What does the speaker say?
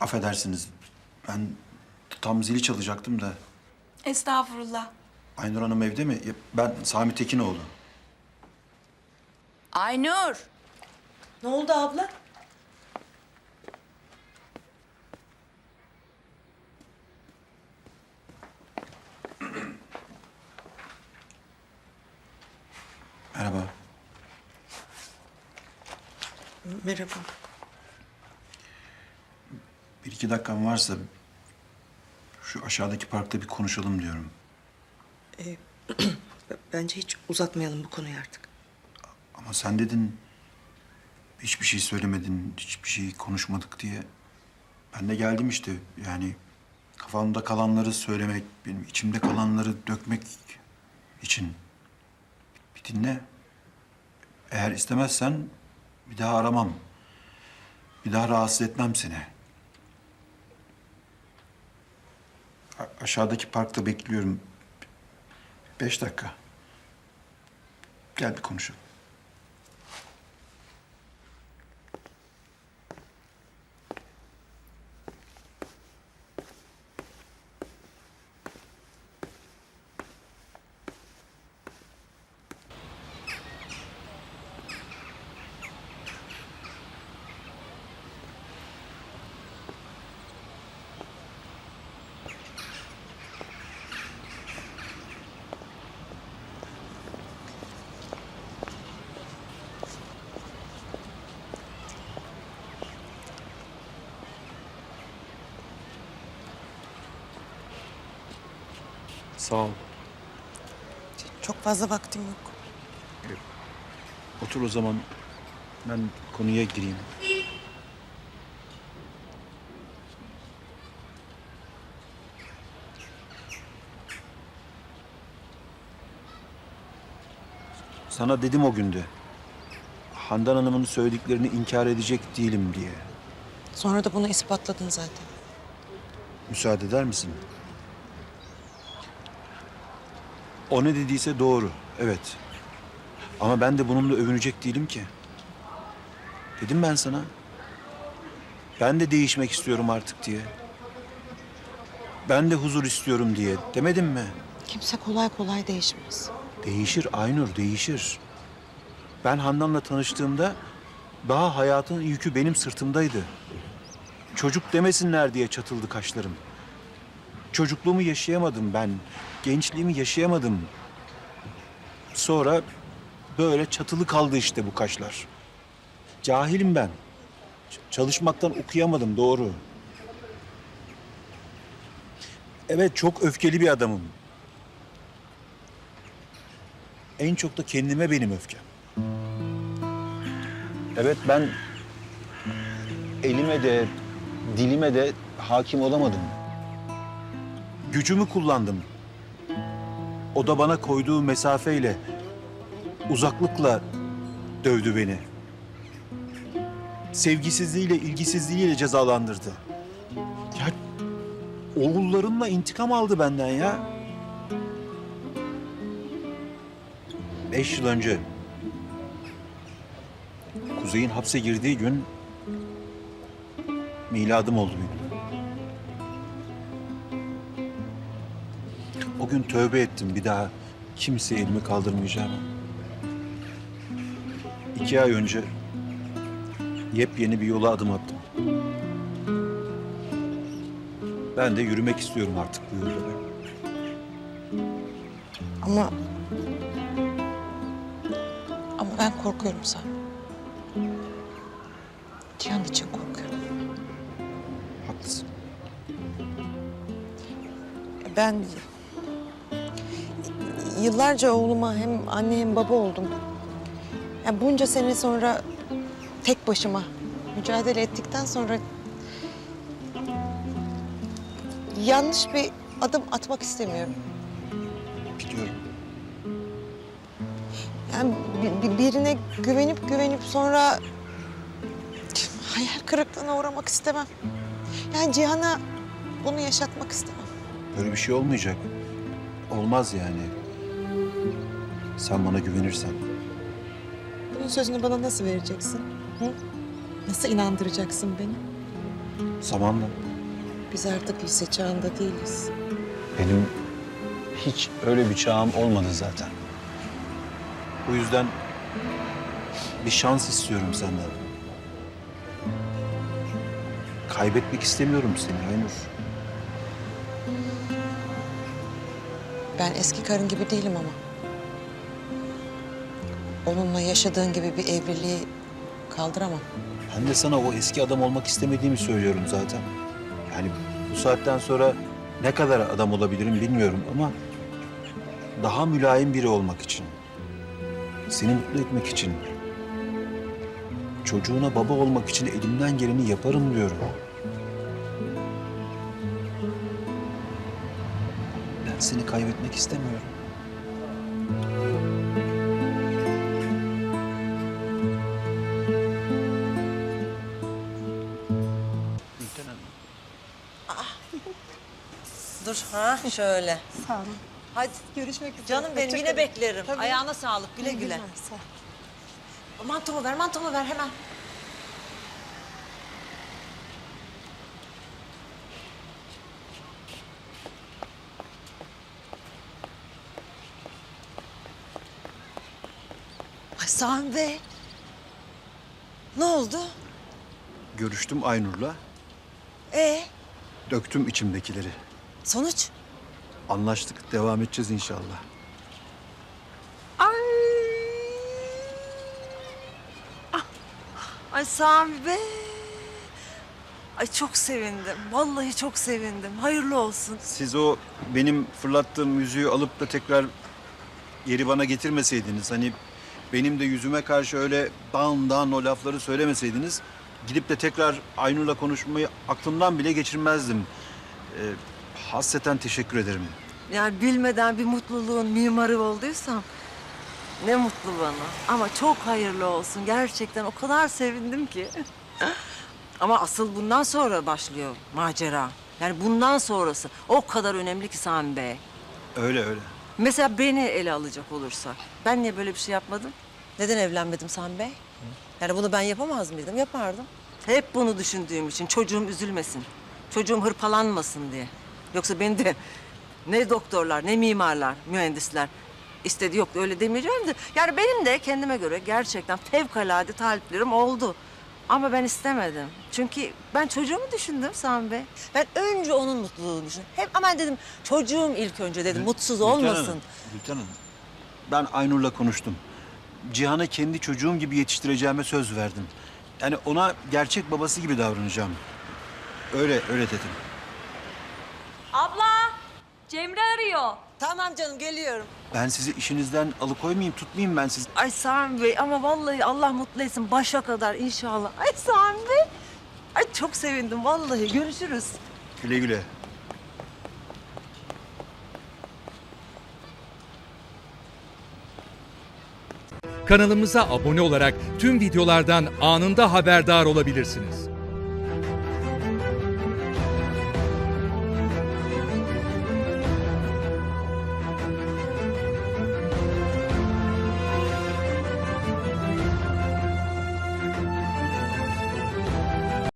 Affedersiniz. Ben tam zili çalacaktım da. Estağfurullah. Aynur Hanım evde mi? Ya, Ben Sami Tekinoğlu. Aynur. Ne oldu abla? Merhaba. Merhaba. Bir iki dakikan varsa şu aşağıdaki parkta bir konuşalım diyorum. B- Bence hiç uzatmayalım bu konuyu artık. Ama sen dedin hiçbir şey söylemedin, hiçbir şey konuşmadık diye. Ben de geldim işte yani kafamda kalanları söylemek, benim içimde kalanları dökmek için. Bir dinle. Eğer istemezsen bir daha aramam. Bir daha rahatsız etmem seni. Aşağıdaki parkta bekliyorum. Beş dakika. Gel bir konuşalım. Sağ ol. Çok fazla vaktim yok. Otur o zaman. Ben konuya gireyim. Sana dedim o günde. Handan Hanım'ın söylediklerini inkar edecek değilim diye. Sonra da bunu ispatladın zaten. Müsaade eder misin? O ne dediyse doğru, evet. Ama ben de bununla övünecek değilim ki. Dedim ben sana. Ben de değişmek istiyorum artık diye. Ben de huzur istiyorum diye. Demedim mi? Kimse kolay kolay değişmez. Değişir Aynur, değişir. Ben Handan'la tanıştığımda daha hayatın yükü benim sırtımdaydı. Çocuk demesinler diye çatıldı kaşlarım. Çocukluğumu yaşayamadım ben. Gençliğimi yaşayamadım. Sonra böyle çatılı kaldı işte bu kaşlar. Cahilim ben. Ç- Çalışmaktan okuyamadım doğru. Evet çok öfkeli bir adamım. En çok da kendime benim öfkem. Evet ben elime de dilime de hakim olamadım. Gücümü kullandım. O da bana koyduğu mesafeyle, uzaklıkla dövdü beni. Sevgisizliğiyle, ilgisizliğiyle cezalandırdı. Ya oğullarımla intikam aldı benden ya. Beş yıl önce Kuzey'in hapse girdiği gün miladım oldu benim. O gün tövbe ettim bir daha kimseye elimi kaldırmayacağım. İki ay önce yepyeni bir yola adım attım. Ben de yürümek istiyorum artık bu yolda. Ama... Ama ben korkuyorum sen. Cihan için korkuyorum. Haklısın. Ben... Yıllarca oğluma hem anne hem baba oldum. Yani bunca sene sonra tek başıma mücadele ettikten sonra yanlış bir adım atmak istemiyorum. Biliyorum. Yani bi- bi- birine güvenip güvenip sonra hayal kırıklığına uğramak istemem. Yani Cihan'a bunu yaşatmak istemem. Böyle bir şey olmayacak. Olmaz yani. Sen bana güvenirsen. Bunun sözünü bana nasıl vereceksin? Hı? Nasıl inandıracaksın beni? Zamanla. Biz artık lise çağında değiliz. Benim hiç öyle bir çağım olmadı zaten. Bu yüzden bir şans istiyorum senden. Kaybetmek istemiyorum seni Aynur. Ben eski karın gibi değilim ama. Onunla yaşadığın gibi bir evliliği kaldıramam. Ben de sana o eski adam olmak istemediğimi söylüyorum zaten. Yani bu saatten sonra ne kadar adam olabilirim bilmiyorum ama daha mülayim biri olmak için. Seni mutlu etmek için. Çocuğuna baba olmak için elimden geleni yaparım diyorum. Ben seni kaybetmek istemiyorum. Dur ha şöyle. Sağ olun. Hadi Görüşmek üzere. canım benim Hoşça yine kalın. beklerim. Tabii. Ayağına sağlık güle güle. sağ ol. Mantomu ver mantomu ver hemen. Ay Sami Bey. Ne oldu? Görüştüm Aynur'la. Ee, Döktüm içimdekileri. Sonuç? Anlaştık. Devam edeceğiz inşallah. Ay. Ah. Ay Sami Bey. Ay çok sevindim. Vallahi çok sevindim. Hayırlı olsun. Siz o benim fırlattığım yüzüğü alıp da tekrar geri bana getirmeseydiniz... ...hani benim de yüzüme karşı öyle dağın dağın o lafları söylemeseydiniz... ...gidip de tekrar Aynur'la konuşmayı aklımdan bile geçirmezdim. Ee, hasreten teşekkür ederim. Yani bilmeden bir mutluluğun mimarı olduysam ne mutlu bana. Ama çok hayırlı olsun. Gerçekten o kadar sevindim ki. Ama asıl bundan sonra başlıyor macera. Yani bundan sonrası o kadar önemli ki Sami Bey. Öyle öyle. Mesela beni ele alacak olursak. Ben niye böyle bir şey yapmadım? Neden evlenmedim Sami Bey? Yani bunu ben yapamaz mıydım? Yapardım. Hep bunu düşündüğüm için çocuğum üzülmesin. Çocuğum hırpalanmasın diye. Yoksa beni de ne doktorlar, ne mimarlar, mühendisler istedi yok öyle demeyeceğim de. Yani benim de kendime göre gerçekten fevkalade taliplerim oldu. Ama ben istemedim. Çünkü ben çocuğumu düşündüm Sami Bey. Ben önce onun mutluluğunu düşündüm. Hep ama dedim çocuğum ilk önce dedim. Mutsuz Gülten olmasın. Gülten Hanım. Ben Aynur'la konuştum. Cihan'ı kendi çocuğum gibi yetiştireceğime söz verdim. Yani ona gerçek babası gibi davranacağım. Öyle, öyle dedim. Cemre arıyor. Tamam canım geliyorum. Ben sizi işinizden alıkoymayayım, tutmayayım ben sizi. Ay Sami Bey ama vallahi Allah mutlu etsin başa kadar inşallah. Ay Sami Bey. Ay çok sevindim vallahi görüşürüz. Güle güle. Kanalımıza abone olarak tüm videolardan anında haberdar olabilirsiniz.